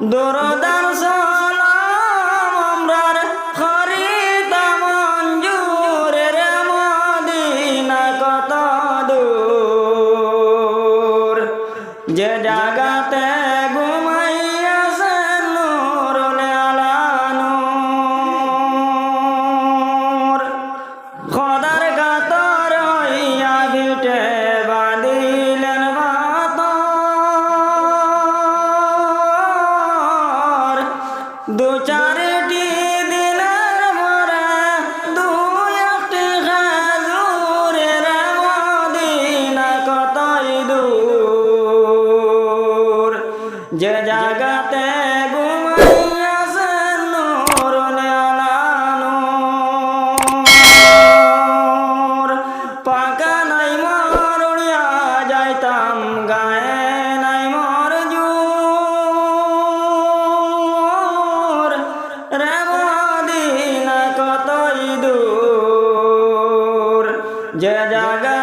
দরদার সালাম আমরার খরিদা মঞ্জুর রে মদিনা কত দূর? যে জাগাতে দু চারটি দিনের মরা দুই একটি খেজুরের মদিনা কতই দূর। যে জাগাতে যে জাগা